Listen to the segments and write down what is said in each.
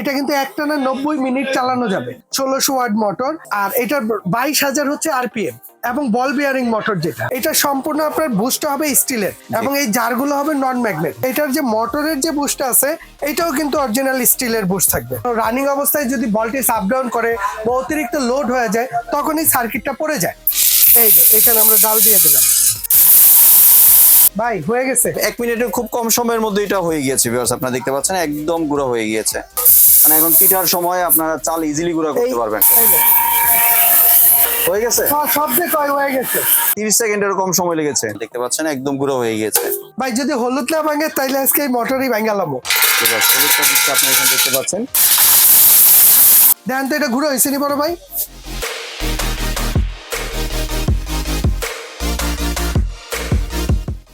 এটা কিন্তু একটানা নব্বই মিনিট চালানো যাবে। ষোলোশো ওয়াট মোটর আর এটার বাইশ হাজার হচ্ছে আরপিএম এবং বল বিয়ারিং মোটর যেটা। এটা সম্পূর্ণ আপনার বুস্টটা হবে স্টিলের এবং এই জারগুলো হবে নন ম্যাগনেট এটার যে মোটরের যে বুস্টটা আছে এটাও কিন্তু অরিজিনাল স্টিলের বুস্ট থাকবে। রানিং অবস্থায় যদি বলটি আপ ডাউন করে বা অতিরিক্ত লোড হয়ে যায় তখন এই সার্কিটটা পড়ে যায়। এই যে এখানে আমরা ডাল দিয়ে দিলাম। ভাই হয়ে গেছে? এক মিনিটের খুব কম সময়ের মধ্যে এটা হয়ে গিয়েছে ভিউয়ার্স আপনারা দেখতে পাচ্ছেন একদম গুঁড়ো হয়ে গিয়েছে। মানে এখন পিঠার সময় আপনারা চাল ইজিলি গুঁড়ো করতে পারবেন। হয়ে গেছে। সব- কয় হয়ে গেছে? তিরিশ সেকেন্ডের কম সময় লেগেছে। দেখতে পাচ্ছেন একদম গুঁড়ো হয়ে গিয়েছে। ভাই যদি হলুদ না ভাঙে তাইলে আজকে এই মোটরই ভাঙালামো ঠিক আছে হলুদটা দিচ্ছি আপনারা এখানে দেখতে পাচ্ছেন। দেখেন তো এটা ঘুরে হয়েছে নি বড় ভাই?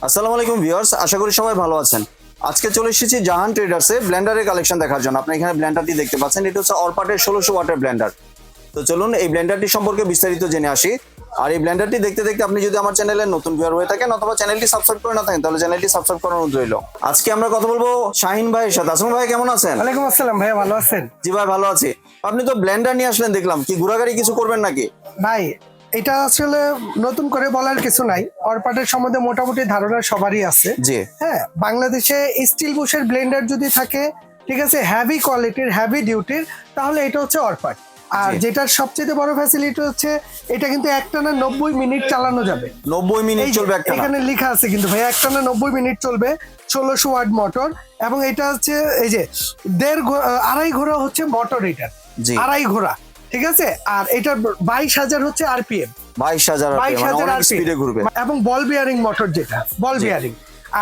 আসসালামু আলাইকুম ভিউয়ার্স আশা করি সবাই ভালো আছেন। আজকে চলে এসেছি জাহান ট্রেডার্সে ব্লেন্ডারের কালেকশন দেখার জন্য। আপনি এখানে ব্লেন্ডারটি দেখতে পাচ্ছেন। এটা হচ্ছে অরপাটের ষোলোশো ওয়াটের ব্লেন্ডার তো চলুন এই ব্লেন্ডারটি সম্পর্কে বিস্তারিত জেনে আসি। আর এই ব্লেন্ডারটি দেখতে দেখতে আপনি যদি আমার চ্যানেলে নতুন ভিউয়ার হয়ে থাকেন অথবা চ্যানেলটি সাবস্ক্রাইব করে না থাকেন তাহলে চ্যানেলটি সাবস্ক্রাইব করার অনুরোধ রইল। আজকে আমরা কথা বলব শাহিন ভাইয়ের সাথে। আসুন ভাই কেমন আছেন? ওয়ালাইকুম আসসালাম ভাইয়া ভালো আছেন? জি ভাই ভালো আছি। আপনি তো ব্লেন্ডার নিয়ে আসলেন দেখলাম। কি ঘোরাগাড়ি কিছু করবেন নাকি? ভাই এটা আসলে নতুন করে বলার কিছু নাই। অরপাটের সম্বন্ধে মোটামুটি ধারণা সবারই আছে। জি। হ্যাঁ বাংলাদেশে স্টিল বুশের ব্লেন্ডার যদি থাকে ঠিক আছে হ্যাভি কোয়ালিটির হ্যাভি ডিউটির তাহলে এটা হচ্ছে অরপাট আর। যেটার সবচেয়ে বড় ফ্যাসিলিটি হচ্ছে এটা কিন্তু একটানা নব্বই মিনিট চালানো যাবে। নব্বই মিনিট চলবে এখানে লেখা আছে কিন্তু ভাই একটানা নব্বই মিনিট চলবে ষোলোশো ওয়াট মোটর এবং এটা হচ্ছে এই যে দেড় আড়াই ঘোড়া হচ্ছে মোটর এটার। জি। আড়াই ঘোড়া। ঠিক আছে? আর এটার বাইশ হাজার হচ্ছে আরপিএম। বাইশ হাজার বাইশ মানে হাজার স্পিডে ঘুরবে। এবং বল বিয়ারিং মোটর যেটা বল বিয়ারিং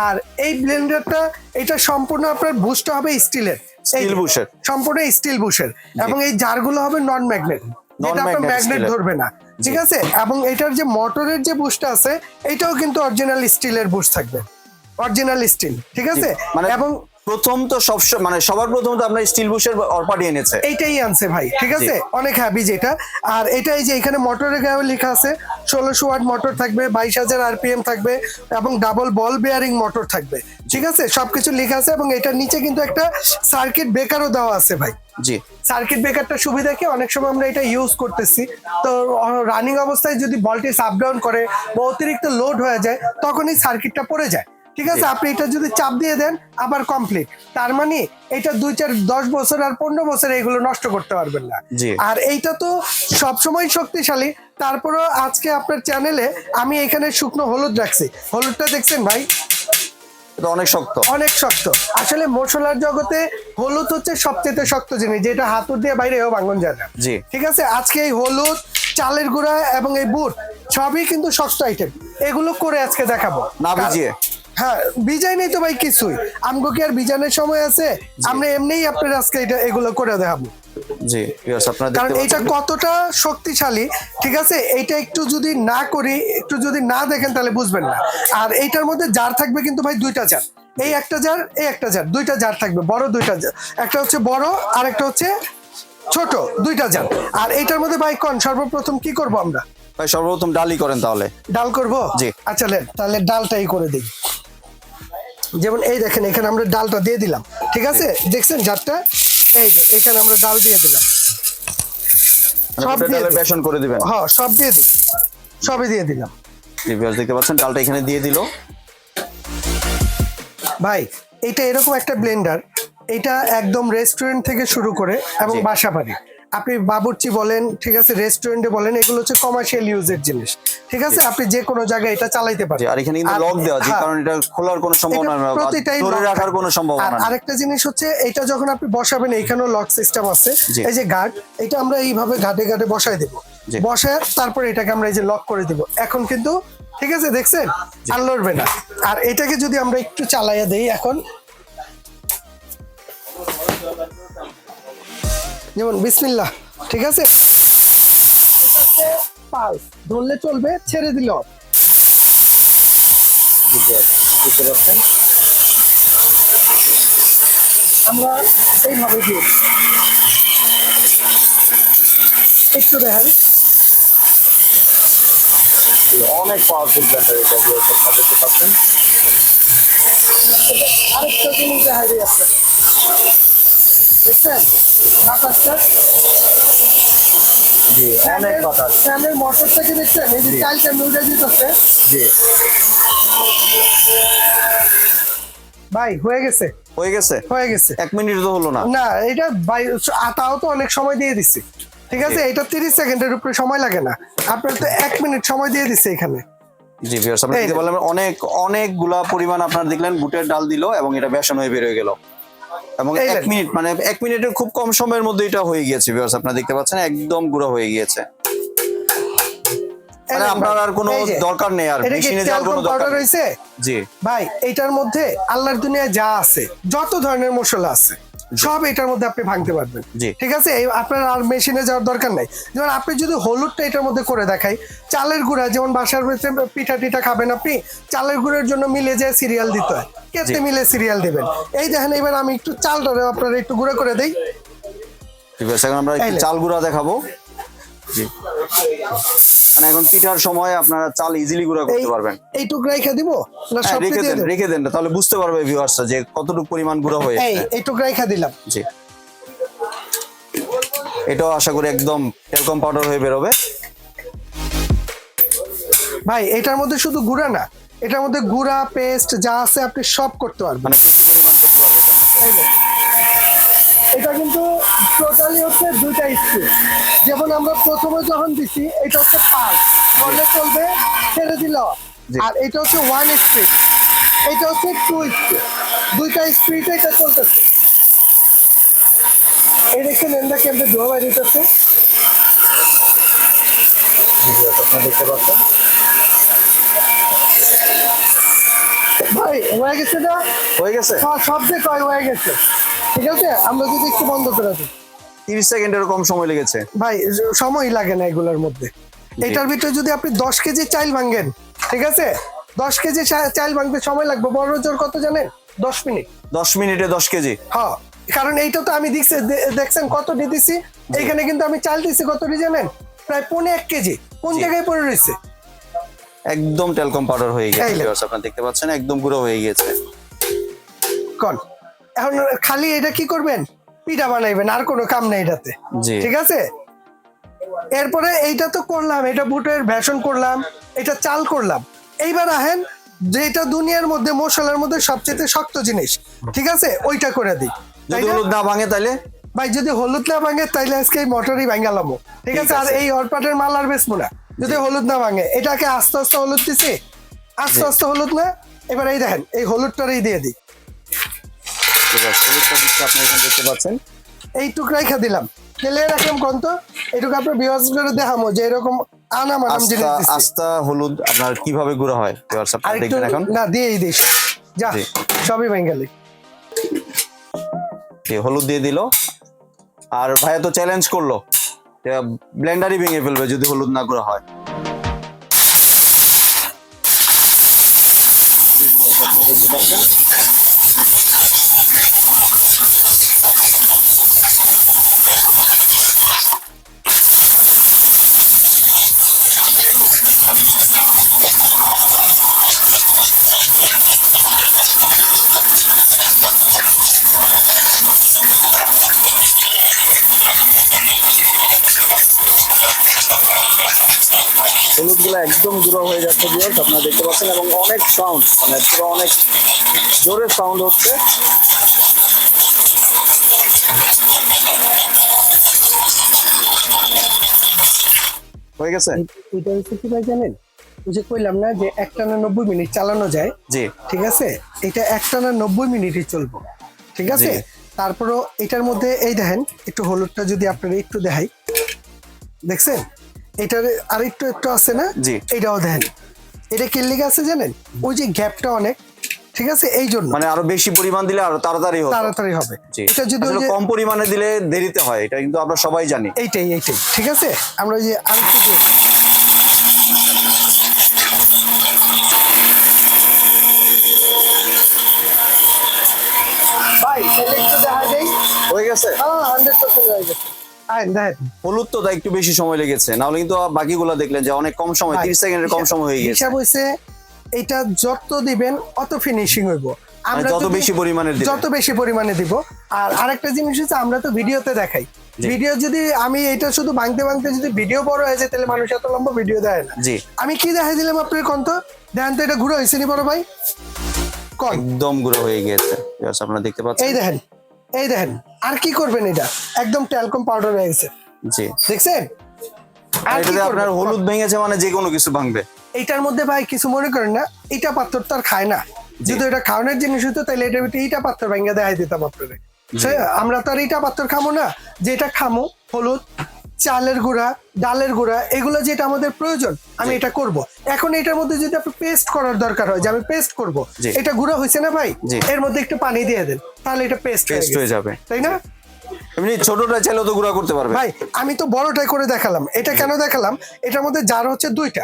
আর এই ব্লেন্ডারটা এটা সম্পূর্ণ আপনার বুস্টটা হবে স্টিলের Steel বুশের। সম্পূর্ণ স্টিল বুশের এবং এই জারগুলো হবে নন ম্যাগনেট যেটা আপনার ম্যাগনেট ধরবে না। ঠিক আছে? এবং এটার যে মোটরের যে বুস্টটা আছে এটাও কিন্তু অরিজিনাল স্টিলের বুস্ট থাকবে। অরিজিনাল স্টিল ঠিক আছে? মানে এবং প্রথম তো সব মানে সবার প্রথম তো আপনার স্টিল বুশের অরপাটি এনেছে। এইটাই আনছে ভাই ঠিক আছে? অনেক হ্যাভি যেটা। আর এটা এই যে এখানে মোটরের গায়ে লেখা আছে ষোলোশো ওয়াট মোটর থাকবে বাইশ হাজার আরপিএম থাকবে এবং ডাবল বল বেয়ারিং মোটর থাকবে ঠিক আছে? সবকিছু লেখা আছে এবং এটার নিচে কিন্তু একটা সার্কিট ব্রেকারও দেওয়া আছে ভাই। জি। সার্কিট ব্রেকারটা সুবিধা কি? অনেক সময় আমরা এটা ইউজ করতেছি। তো রানিং অবস্থায় যদি ভোল্টেজ আপ ডাউন করে বা অতিরিক্ত লোড হয়ে যায় তখন এই সার্কিটটা পড়ে যায়। ঠিক আছে? আপনি এটা যদি চাপ দিয়ে দেন আবার কমপ্লিট তার মানে এটা দুই চার দশ বছর আর পনেরো বছর এগুলো নষ্ট করতে পারবেন না। আর এইটা তো সবসময় শক্তিশালী। তারপরেও আজকে আপনার চ্যানেলে আমি এখানে শুকনো হলুদ রাখছি। হলুদটা দেখছেন ভাই? অনেক শক্ত। অনেক শক্ত। আসলে মশলার জগতে হলুদ হচ্ছে সবচেয়ে শক্ত জিনিস যেটা হাতুর দিয়ে বাইরেও ভাঙন যায় না। জি। ঠিক আছে? আজকে এই হলুদ চালের গুঁড়া এবং এই বুট সবই কিন্তু শক্ত আইটেম এগুলো করে আজকে দেখাবো। না ভিজিয়ে? হ্যাঁ বিজাই নেই তো ভাই কিছুই। আমগো কি আর বিজানের সময় আছে? আমরা এমনিই আপনার আজকে এটা এগুলো করে দেখাবো। জি কারণ এটা কতটা শক্তিশালী ঠিক আছে? এইটা একটু যদি না করি একটু যদি না দেখেন তাহলে বুঝবেন না। আর এইটার মধ্যে জার থাকবে কিন্তু ভাই দুইটা জার। এই একটা জার এই একটা জার দুইটা জার থাকবে বড় দুইটা জার। একটা হচ্ছে বড় আর একটা হচ্ছে ছোট দুইটা জার। আর এইটার মধ্যে ভাই কোন সর্বপ্রথম কি করব আমরা? ভাই সর্বপ্রথম ডালি করেন তাহলে। ডাল করব? জি। আচ্ছা তাহলে ডালটাই করে দিই। যেমন এই দেখেন এখানে আমরা ডালটা দিয়ে দিলাম ঠিক আছে? দেখছেন জারটা? এই যে এখানে আমরা ডাল দিয়ে দিলাম। মানে সব দিয়ে বেসন করে দিবেন? হ্যাঁ সব দিয়ে দিই সবই দিয়ে দিলাম। দেখতে পাচ্ছেন ডালটা এখানে দিয়ে দিল। ভাই এটা এরকম একটা ব্লেন্ডার এটা একদম রেস্টুরেন্ট থেকে শুরু করে এবং বাসা বাড়ি আপনি বাবুর্চি বলেন ঠিক আছে রেস্টুরেন্টে বলেন এগুলো হচ্ছে কমার্শিয়াল ইউজের জিনিস। ঠিক আছে আপনি যে কোনো জায়গায় এটা চালাইতে পারেন। আর এখানে কিন্তু লক দেওয়া আছে হ্যাঁ, কারণ এটা খোলার কোনো সম্ভাবনা নেই প্রতিটাই ধরে রাখার কোনো সম্ভাবনা নেই আরেকটা জিনিস হচ্ছে এটা যখন আপনি বসাবেন এখানেও লক সিস্টেম আছে। এই যে গার্ড এটা আমরা এইভাবে ঘাটে ঘাটে বসাই দেব। বসায় তারপরে এটাকে আমরা এই যে লক করে দিব। এখন কিন্তু ঠিক আছে দেখছেন? আর লড়বে না। আর এটাকে যদি আমরা একটু চালাইয়া দেই এখন যেমন বিসমিল্লাহ ঠিক আছে? পালস ধরলে চলবে ছেড়ে দিল বুঝতে পারছেন আমরা এইভাবে দিই। একটু দেখেন অনেক পাওয়ারফুল ব্লেন্ডার এটা দেখতে পাচ্ছেন আরেকটা জিনিস দিই আপনাকে বাতাসটা জি অনেক বাতাস। ফ্যানের মোটরটাকে দেখছেন? এই যে চালটা নড়ে দিতেছে। জি। ভাই হয়ে গেছে? হয়ে গেছে? হয়ে গেছে। এক মিনিট তো হলো না। না এটা বাই আতাও তো অনেক সময় দিয়ে দিচ্ছি ঠিক আছে? এটা তিরিশ সেকেন্ডের উপরে সময় লাগে না। আপনার তো এক মিনিট সময় দিয়ে দিচ্ছে এখানে। জি ভিউয়ার্স আপনি দেখতে। পারলেন অনেক অনেকগুলা পরিমাণ আপনার দেখলেন বুটের ডাল দিল এবং এটা বেসন হয়ে বের হয়ে গেল। এবং এক মিনিট মানে এক মিনিটের খুব কম সময়ের মধ্যে এটা হয়ে গিয়েছে ভিউয়ার্স আপনারা দেখতে পাচ্ছেন একদম গুঁড়ো হয়ে গিয়েছে। মানে আপনার আর কোনো দরকার নেই আর মেশিনে যাওয়ার কোনো দরকার রয়েছে জি। ভাই এটার মধ্যে আল্লাহর দুনিয়ায় যা আছে যত ধরনের মশলা আছে সব এটার মধ্যে আপনি ভাঙতে পারবেন। ঠিক আছে? আপনার আর মেশিনে যাওয়ার দরকার নাই। যেমন আপনি যদি হলুদটা এটার মধ্যে করে দেখাই চালের গুঁড়া যেমন বাসার ভিতরে পিঠা টিঠা খাবেন আপনি চালের গুঁড়ের জন্য মিলে যায় সিরিয়াল দিতে হয়। কেটে মিলে সিরিয়াল দেবেন। এই দেখেন এবার আমি একটু চালটা আপনার একটু গুঁড়া করে দেই। ঠিক আছে আমরা। চাল গুঁড়া দেখাবো। মানে এখন পিঠার সময় আপনারা চাল ইজিলি গুঁড়া করতে পারবেন। এইটুকু রেখে দিব? না হ্যাঁ, সব রেখে দেন রেখে দেন তাহলে বুঝতে পারবে ভিউয়ার্সরা যে কতটুকু পরিমাণ গুঁড়া হয়ে এই এইটুকু রেখে দিলাম। জি। এটাও আশা করি একদম টেলকম পাউডার হয়ে বেরোবে। ভাই এটার মধ্যে শুধু গুঁড়া না এটার মধ্যে গুঁড়া পেস্ট যা আছে আপনি সব করতে পারবেন। মানে বেশি পরিমাণ করতে পারবে এটা কিন্তু টোটালি হচ্ছে দুইটা স্পিড যেমন আমরা প্রথমে যখন দিছি এটা হচ্ছে ফার্স্ট বললে চলবে ছেড়ে দিল। আর এটা হচ্ছে ওয়ান স্পিড এটা হচ্ছে টু স্পিড দুইটা স্পিড এটা চলতেছে। এই দেখেন এন্দা কেন্দ্রে ধোয়া দিতেছে। আপনারা দেখতে পাচ্ছেন ভাই হয়ে গেছে না? হয়ে গেছে। সব- সব দিয়ে কয় হয়ে গেছে। ঠিক আছে? আমরা যদি একটু বন্ধ করে দিই তিরিশ সেকেন্ডের কম সময় লেগেছে। ভাই সময় লাগে না এগুলোর মধ্যে। এটার ভিতরে যদি আপনি দশ কেজি চাইল ভাঙেন ঠিক আছে? দশ কেজি চাইল ভাঙতে সময় লাগবে। বড় জোর কত জানেন? দশ মিনিট। দশ মিনিটে দশ কেজি। হ্যাঁ কারণ এইটা তো আমি দেখছি দেখছেন কত দিছি? এখানে কিন্তু আমি চাল দিছি কত দিয়ে জানেন? প্রায় পৌনে এক কেজি। কোন জায়গায় পড়ে রয়েছে? একদম টেলকম পাউডার হয়ে গেছে। আপনারা দেখতে পাচ্ছেন একদম গুঁড়ো হয়ে গিয়েছে। কন? এখন খালি এটা কি করবেন? পিঠা বানাইবেন আর কোনো কাম নেই এটাতে। ঠিক আছে? এরপরে এইটা তো করলাম এটা বুটের ভ্যাশন করলাম এটা চাল করলাম। এইবার আহেন যেটা দুনিয়ার মধ্যে মশলার মধ্যে সবচেয়ে শক্ত জিনিস ঠিক আছে? ওইটা করে দিই। যদি হলুদ না ভাঙে তাহলে ভাই যদি হলুদ না ভাঙে তাইলে আজকে এই মটরই ভাঙালামো ঠিক আছে? আর এই অরপাটের মাল আর বেচবো না। যদি হলুদ না ভাঙে এটাকে আস্তে আস্তে হলুদ দিছি? আস্তে আস্তে হলুদ না? এবার এই দেখেন এই হলুদটারই দিয়ে দিই। আপনি এখানে দেখতে পাচ্ছেন দিলাম তেলে রাখলাম কোন এটুকু আপনার বিভাজ করে দেখামো যে এরকম আনা মানাম জিনিস আস্তা হলুদ আপনার কীভাবে গুঁড়ো হয় viewers, আপনারা দেখবেন এখন না দিয়েই যা। সবই বেঙ্গালি হলুদ দিয়ে দিল আর ভাইয়া তো চ্যালেঞ্জ করল ব্লেন্ডারই ভেঙে ফেলবে যদি হলুদ না গুঁড়ো হয় হলুদগুলো একদম গুঁড়ো হয়ে যাচ্ছে আপনারা দেখতে পাচ্ছেন, এবং অনেক সাউন্ড মানে পুরো অনেক জোরে সাউন্ড হচ্ছে। হয়ে গেছে? এটা হচ্ছে কি ভাই জানেন? যে কইলাম না যে একটানা নব্বই মিনিট চালানো যায় জি। ঠিক আছে? এটা একটানা নব্বই মিনিটই চলবো ঠিক আছে। তারপরও এটার মধ্যে এই দেখেন একটু হলুদটা যদি আপনারা একটু দেখাই। দেখছেন? এটার আর একটু একটু আছে না? জি। এটাও দেখেন। এটা কি লেগে আছে জানেন? ওই যে গ্যাপটা অনেক ঠিক আছে? এই জন্য মানে আরও বেশি পরিমাণ দিলে আরও তাড়াতাড়ি হতো তাড়াতাড়ি হবে। এটা যদি কম পরিমাণে দিলে দেরিতে হয় এটা কিন্তু আমরা সবাই জানি। এইটাই এইটাই। ঠিক আছে? আমরা যে দিই। ভাই একটু দেখা যাই হয়ে গেছে? হ্যাঁ হান্ড্রেড পার্সেন্ট হয়ে গেছে। হলুদ তো একটু বেশি সময় লেগেছে। নাহলে কিন্তু বাকিগুলো দেখলেন যে অনেক কম সময় তিরিশ সেকেন্ডের কম সময় হয়ে গেছে। হিসাব এটা যত দিবেন অত ফিনিশিং হইব। আমরা যত বেশি পরিমাণের দিবেন। যত বেশি পরিমাণে দিব। আর আরেকটা জিনিস হচ্ছে আমরা তো ভিডিওতে দেখাই। ভিডিও যদি আমি এটা শুধু ভাঙতে ভাঙতে যদি ভিডিও বড় হয়ে যায় তাহলে মানুষ এত লম্বা ভিডিও দেয় না। জি। আমি কি দেখাই দিলাম আপনার কন্ত দেখেন তো এটা ঘুরে হয়েছে নি বড় ভাই? কন একদম গুঁড়ো হয়ে গেছে আপনারা দেখতে পাচ্ছেন। এই দেখেন এই দেখেন আর কি করবেন এটা? একদম ট্যালকম পাউডার হয়ে গেছে। জি। দেখছেন? আর কি এটাতে আপনার? হলুদ ভেঙেছে মানে যে কোনো কিছু ভাঙবে। এইটার মধ্যে ভাই কিছু মনে করেন না ইটা পাথর তো আর খায় না। যদি এটা খাওয়ানোর জিনিস হতো তাহলে এটার ভিতরে ইটা পাথর ভেঙে দেখাই দিতাম আপনারে আমরা তো আর ইটা পাথর খামো না যেটা খামো হলুদ চালের গুঁড়া ডালের গুঁড়া এগুলো যেটা আমাদের প্রয়োজন আমি এটা করব। এখন এটার মধ্যে যদি আপনি পেস্ট করার দরকার হয় যে আমি পেস্ট করব এটা গুঁড়া হয়েছে না ভাই? এর মধ্যে একটু পানি দিয়ে দেন তাহলে এটা পেস্ট হয়ে যাবে। তাই না? এমনি ছোটটা চাইলেও তো গুঁড়া করতে পারবে। ভাই আমি তো বড়টাই করে দেখালাম। এটা কেন দেখালাম? এটার মধ্যে জার হচ্ছে দুইটা।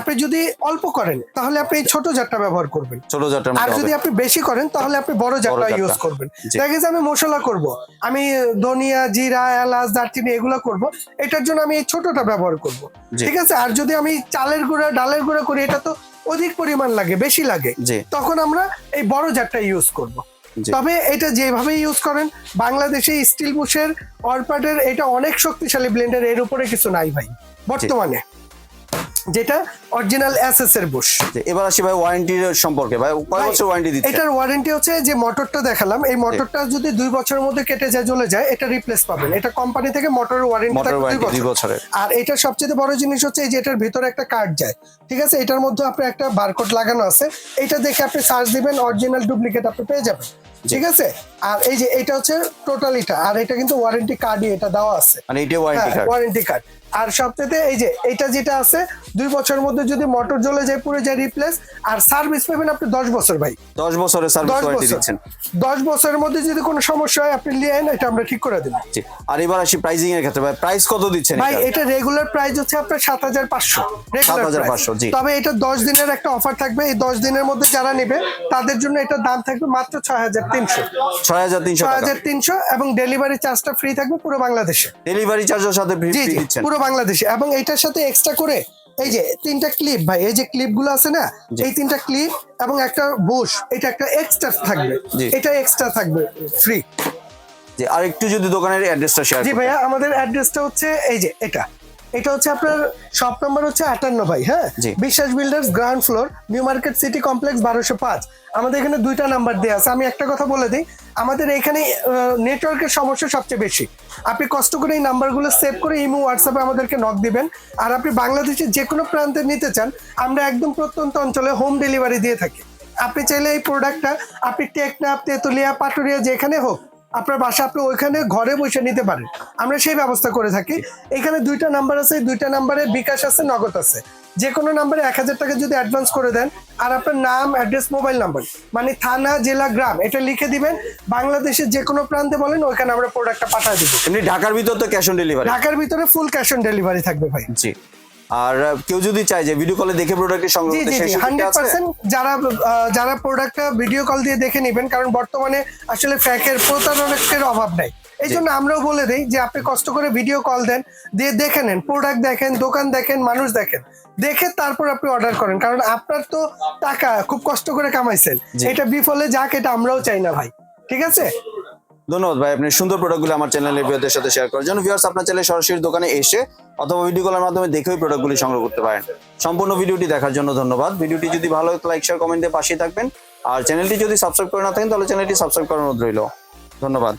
আপনি যদি অল্প করেন তাহলে আপনি এই ছোট জারটা ব্যবহার করবেন। ছোট জারটার আর যদি আপনি বেশি করেন তাহলে আপনি বড় জারটা জারটা। ইউজ করবেন। দেখা গেছে আমি মশলা করব। আমি ধনিয়া জিরা এলাচ দারচিনি এগুলো করব। এটার জন্য আমি এই ছোটটা ব্যবহার করব। ঠিক আছে? আর যদি আমি চালের গুঁড়া ডালের গুঁড়া করি এটা তো অধিক পরিমাণ লাগে বেশি লাগে। তখন আমরা এই বড় জারটা ইউজ করব। তবে এটা যেভাবে ইউজ করেন বাংলাদেশে স্টিল বুশের অরপাটের এটা অনেক শক্তিশালী ব্লেন্ডার এর উপরে কিছু নাই ভাই বর্তমানে। যেটা অরিজিনাল এসএস এর বুশ এবার আসি ভাই ওয়ারেন্টি সম্পর্কে। ভাই কয় বছর ওয়ারেন্টি দিচ্ছে? এটার ওয়ারেন্টি হচ্ছে যে মোটরটা দেখালাম এই মোটরটা যদি দুই বছরের মধ্যে কেটে যায় চলে যায় এটা রিপ্লেস পাবেন। এটা কোম্পানি থেকে মোটরের ওয়ারেন্টি থাকে দুই বছরের। আর এটা সবচেয়ে বড় জিনিস হচ্ছে এই যে এটার ভিতরে একটা কার্ড যায়। ঠিক আছে? এটার মধ্যে আপনার একটা বারকোড লাগানো আছে। এটা দেখে আপনি সার্চ দিবেন অরিজিনাল ডুপ্লিকেট আপনি পেয়ে যাবেন। ঠিক আছে? আর এই যে এটা হচ্ছে টোটালিটা আর এটা কিন্তু ওয়ারেন্টি কার্ডই এটা দেওয়া আছে। মানে এটাই ওয়ারেন্টি কার্ড ওয়ারেন্টি কার্ড আর সবচেয়ে এই যে এটা যেটা আছে দুই বছরের মধ্যে যদি মোটর জ্বলে যায় পুরো যায় রিপ্লেস আর সার্ভিস পাবেন আপনি দশ বছর ভাই। দশ বছরের সার্ভিস ওয়ারেন্টি দিচ্ছেন। দশ বছরের মধ্যে যদি কোনো সমস্যা হয় আপনি নিয়ে আইন এটা আমরা ঠিক করে দেবো। আর এবার আসি প্রাইসিং এর ক্ষেত্রে। ভাই প্রাইস কত দিচ্ছেন ভাই এটা? রেগুলার প্রাইস হচ্ছে আপনার সাত হাজার পাঁচশো। 7,500 জি। তবে এটা দশ দিনের একটা অফার থাকবে। এই দশ দিনের মধ্যে যারা নেবে তাদের জন্য এটার দাম থাকবে মাত্র ছয় হাজার তিনশো। ছয় হাজার তিনশো ছয় হাজার তিনশো এবং ডেলিভারি চার্জটা ফ্রি থাকবে পুরো বাংলাদেশে। ডেলিভারি চার্জের সাথে ফ্রি দিচ্ছেন। পুরো বাংলাদেশে এবং এটার সাথে এক্সট্রা করে এই যে তিনটা ক্লিপ ভাই এই যে ক্লিপগুলো আছে না। এই তিনটা ক্লিপ এবং একটা বোস এটা একটা এক্সট্রা থাকবে। এটা এক্সট্রা থাকবে ফ্রি যে আর একটু যদি দোকানের অ্যাড্রেসটা শেয়ার জি ভাইয়া আমাদের অ্যাড্রেসটা হচ্ছে এই যে এটা। এটা হচ্ছে আপনার শপ নাম্বার হচ্ছে আটান্ন ভাই হ্যাঁ। Biswas builders ground floor new market city complex বারোশো পাঁচ। আমাদের এখানে দুইটা নাম্বার দেওয়া আছে। আমি একটা কথা বলে দিই আমাদের এখানে নেটওয়ার্কের সমস্যা সবচেয়ে বেশি। আপনি কষ্ট করে এই নাম্বারগুলো সেভ করে ইমো হোয়াটসঅ্যাপে আমাদেরকে নক দিবেন। আর আপনি বাংলাদেশের যে কোনো প্রান্তে নিতে চান আমরা একদম প্রত্যন্ত অঞ্চলে হোম ডেলিভারি দিয়ে থাকি। আপনি চাইলে এই প্রোডাক্টটা আপনি টেকনাফ তেতুলিয়া পাটুরিয়া যেখানে হোক আপনার বাসা আপনি ওইখানে ঘরে বসে নিতে পারেন। আমরা সেই ব্যবস্থা করে থাকি। এখানে দুইটা নাম্বার আছে দুইটা নাম্বারে বিকাশ আছে নগদ আছে। যে কোনো নাম্বারে এক হাজার টাকা যদি অ্যাডভান্স করে দেন আর আপনার নাম অ্যাড্রেস মোবাইল নাম্বার মানে থানা জেলা গ্রাম এটা লিখে দিবেন। বাংলাদেশের যে কোনো প্রান্তে বলেন ওইখানে আমরা প্রোডাক্টটা পাঠিয়ে দিব। এমনি ঢাকার ভিতর তো ক্যাশ অন ডেলিভারি ঢাকার ভিতরে ফুল ক্যাশ অন ডেলিভারি থাকবে ভাই। জি। আর কেউ যদি চায় যে ভিডিও কলে দেখে প্রোডাক্টের সংগ্রহ করতে সেই জি হান্ড্রেড পার্সেন্ট যারা যারা প্রোডাক্টটা ভিডিও কল দিয়ে দেখে নেবেন কারণ বর্তমানে আসলে ফ্যাকের প্রতারণের অভাব নাই। এই জন্য আমরাও বলে দিই যে আপনি কষ্ট করে ভিডিও কল দেন দিয়ে দেখে নেন প্রোডাক্ট দেখেন দোকান দেখেন মানুষ দেখেন দেখে তারপর আপনি অর্ডার করেন কারণ আপনার তো টাকা খুব কষ্ট করে কামাইছেন। এটা বিফলে যাক এটা আমরাও চাই না ভাই ঠিক আছে? ধন্যবাদ ভাই, আপনি সুন্দর প্রোডাক্টগুলো আমার চ্যানেলে ভিউদের সাথে শেয়ার করার জন্য। ভিউয়ার্স আপনার চ্যানেলে সরাসরি দোকানে এসে অথবা ভিডিও কলের মাধ্যমে দেখেও প্রোডাক্টগুলি সংগ্রহ করতে পারেন। সম্পূর্ণ ভিডিওটি দেখার জন্য ধন্যবাদ। ভিডিওটি যদি ভালো লাইক শেয়ার কমেন্টে পাশেই থাকবেন। আর চ্যানেলটি যদি সাবস্ক্রাইব করে না থাকেন, তাহলে চ্যানেলটি সাবস্ক্রাইব অনুরোধ রইল। ধন্যবাদ।